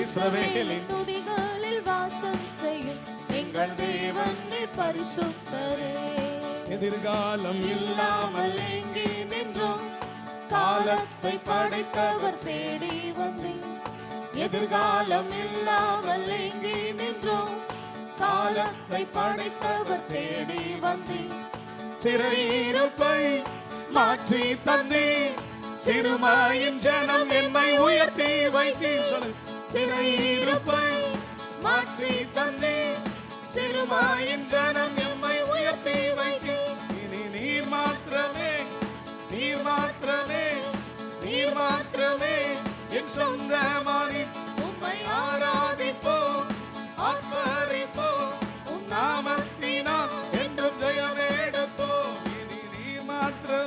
இஸ்ரவேலின் துதிகளில் வாசம் செய்யும் எங்கள் தேவன் நீர் பரிசுத்தரே. எதிர்காலம் இல்லாமல் எங்கே நின்றோம்? காலத்தை படைத்தவர் தேடி வந்தேன். எதிர்காலம் இல்லாமல் எங்கே நின்றோம்? காலத்தை படைத்தவர் தேடி வந்தேன். சிறையிருப்பை மாற்றி தந்தே சிறுமாயின் ஜனம் என்னை உயர்த்தி வைத்தேன் சொல்லு சிறையிருப்பை மாற்றி தந்தே சிறுமாயின் ஜனம் எம்மை உயர்த்தி வைத்தே. இனி நீர் மாத்திரமே நீர் மாத்திரமே நீர் மாத்திரமே என் சொந்தமானி உம்மை ஆராதிப்போ என்றும் ஜெயமேடுப்போ நீ மாத்திரம்